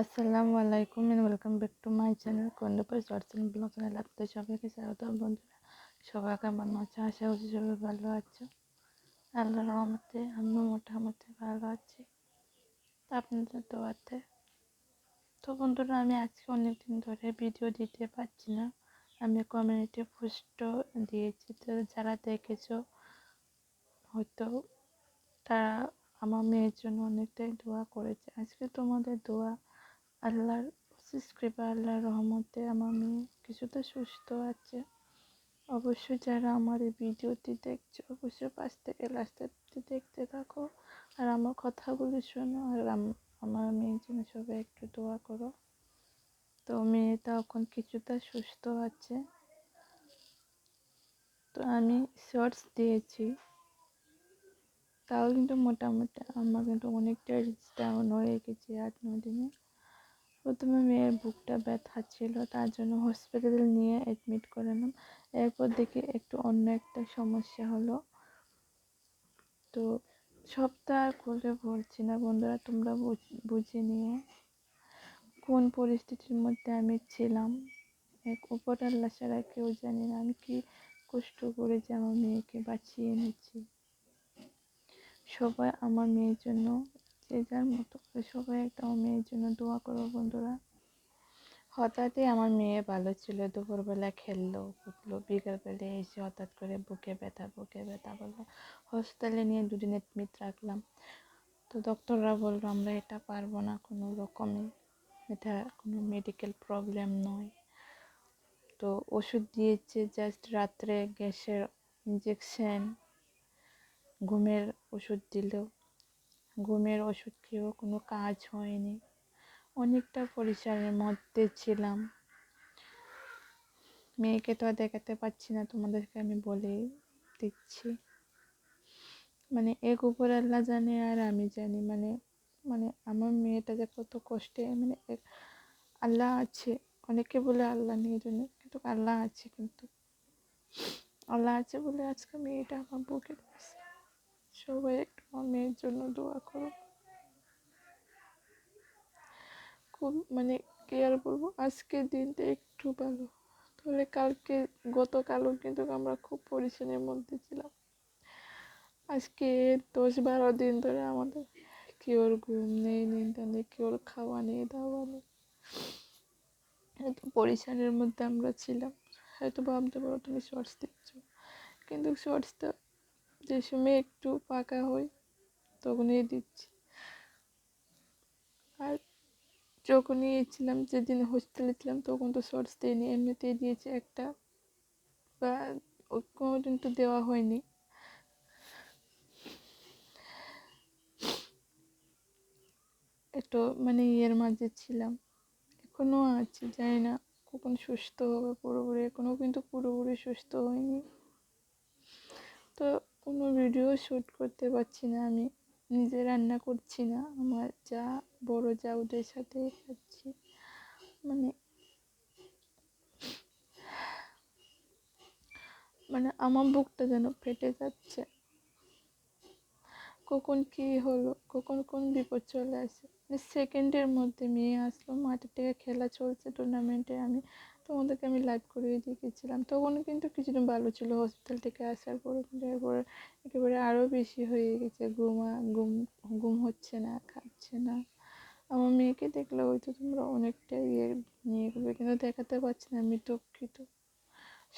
আসসালামু আলাইকুম and welcome back to my channel কন্ডাপার shorts and blog channel সবাইকে স্বাগত বন্ধুরা। সবাই কেমন আছে? আশা করছি সবাই ভালো আছো। আল্লাহর রহমতে আমিও মোটামুটি ভালো আছি। আপনাদের দোয়াতে। তো বন্ধুরা, আমি আজকে অনেক দিন ধরে ভিডিও দিতে পারছি না। আমি কমিউনিটি পোস্টও দিয়েছি। তো যারা দেখেছ, হয়তো তারা আমার মেয়ের জন্য অনেকটাই দোয়া করেছে। আজকে তোমাদের দোয়া আল্লাহর অশেষ কৃপা, আল্লাহর রহমতে আমার মেয়ে কিছুটা সুস্থ আছে। অবশ্যই যারা আমার এই ভিডিওটি দেখছ, অবশ্যই পাশ থেকে লাস্ট অব্দি দেখতে থাকো। আর আমার কথাগুলি শোনো, আর আমার মেয়ের জন্য সবাই একটু দোয়া করো। তো মেয়েটা এখন কিছুটা সুস্থ আছে। তো আমি শর্টস দিয়েছি। তাও কিন্তু মোটামুটি, আমার কিন্তু অনেকটা রিচ ডাউন হয়ে গেছে আট ন দিনে। প্রথমে মেয়ের বুকটা ব্যথা ছিল, তার জন্য হসপিটালে নিয়ে অ্যাডমিট করালাম এরপর দেখি একটু অন্য একটা সমস্যা হলো। তো সবটা খুলে বলছি না বন্ধুরা, তোমরা বুঝে নিও। কোন পরিস্থিতির মধ্যে আমি ছিলাম? এক উপর আল্লাহ ছাড়া কেউ জানি না, আমি কি কষ্ট করে যে আমার মেয়েকে বাঁচিয়ে এনেছি। সবাই আমার মেয়ের জন্য যে যার মতো করে সবাই একটা মেয়ের জন্য দোয়া করো বন্ধুরা। হঠাৎই আমার মেয়ে ভালো ছিল, দুপুরবেলা খেললো, উঠল, বিকালবেলা এসে হঠাৎ করে বুকে ব্যথা বুকে ব্যথা বলল, হসপিটালে নিয়ে দুদিন এডমিট রাখলাম। তো ডক্টররা বলল, আমরা এটা পারব না কোনো রকমে, এটা কোনো মেডিকেল প্রবলেম নয়। তো ওষুধ দিয়েছে জাস্ট রাত্রে গ্যাসের ইঞ্জেকশন ঘুমের ওষুধ দিল। ঘুমের ওষুধ খেয়েও কোনো কাজ হয়নি। অনেকটা পরিশ্রমের মধ্যে ছিলাম। মেয়েকে তো আর দেখাতে পাচ্ছি না, তোমাদেরকে আমি বলে দিচ্ছি। মানে এক উপর আল্লাহ জানে আর আমি জানি। মানে মানে আমার মেয়েটা যে কত কষ্টে মানে আল্লাহ আছে। অনেকে বলে আল্লাহ নিয়ে জন্য, কিন্তু আল্লাহ আছে কিন্তু। আল্লাহ আছে বলে আজকে মেয়েটা আমার বুকে সবাই একটু আমার মেয়ের জন্য দোয়া করো। খুব মানে কি আর বলব, আজকের দিনটা একটু ভালো। তাহলে কালকে, গতকালও কিন্তু আমরা খুব পরিশ্রমের মধ্যে ছিলাম। আজকে দশ বারো দিন ধরে আমাদের কেউর ঘুম নেই নিন্দা নেই কেউর খাওয়া নেই দাওয়া নেই এত পরিশ্রমের মধ্যে আমরা ছিলাম। হয়তো ভাবতে পারো তুমি শর্টস দিচ্ছ কিন্তু শর্টসটা যে সময় একটু পাকা হয় তখনই দিচ্ছি। আর যখনই ছিলাম যেদিন হোস্টেলে ছিলাম, তখন তো শর্টস দিইনি, এমনিতেই দিয়েছি একটা। বা কোনোদিন তো দেওয়া হয়নি। একটু মানে ইয়ের মাঝে ছিলাম। এখনও আছি, জানি না কখন সুস্থ হবে, পুরোপুরি এখনও কিন্তু পুরোপুরি সুস্থ হয়নি তো কোনো ভিডিও শ্যুট করতে পারছি না আমি। নিজে রান্না করছি না। আমার যা, বড় যা ওদের সাথে খাচ্ছি। মানে মানে আমার বুকটা যেন ফেটে যাচ্ছে। কখন কি হলো, কখন কোন বিপদ চলে আসে। মানে সেকেন্ডের মধ্যে মেয়ে আসলো মাঠের থেকে খেলা চলছে টুর্নামেন্টে আমি তোমাদেরকে আমি লাইভ করিয়ে দিয়ে গেছিলাম তখন কিন্তু কিছুদিন ভালো ছিল হসপিটাল থেকে আসার পরে এরপরে একেবারে আরও বেশি হয়ে গেছে, ঘুমা ঘুম ঘুম হচ্ছে না, খাচ্ছে না। আমার মেয়েকে দেখলে হয়তো তোমরা অনেকটা ইয়ে নিয়ে করবে কিন্তু দেখাতে পারছি না, আমি দুঃখিত।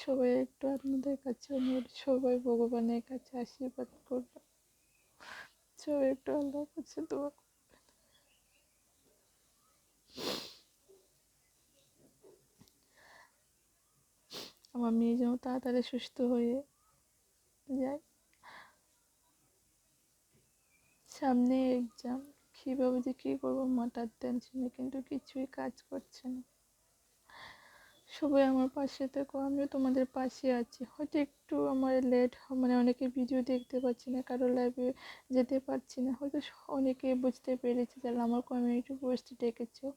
সবাই একটু আপনাদের কাছে অনুরোধ, সবাই ভগবানের কাছে আশীর্বাদ করবে সবাই একটু আল্লাহর কাছে দোয়া আমার মেয়ে যেন তাড়াতাড়ি সুস্থ হয়ে যায়। সামনে এক্সাম কীভাবে যে কী করব? মাথার টেনশনে কিন্তু কিছুই কাজ করছে না। সবাই আমার পাশে থেকো, আমিও তোমাদের পাশে আছি। হয়তো একটু আমার লেট মানে অনেকে ভিডিও দেখতে পাচ্ছি না, কারও লাইভে যেতে পারছি না। হয়তো অনেকে বুঝতে পেরেছি যারা আমার কমিউনিটি পোস্টে ডেকেছো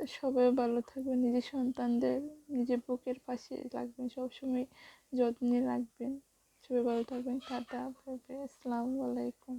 তো সবাই ভালো থাকবেন নিজের সন্তানদের নিজের বুকের পাশে রাখবেন, সবসময় যত্নে রাখবেন। সবাই ভালো থাকবেন। টাটা আসসালামু আলাইকুম।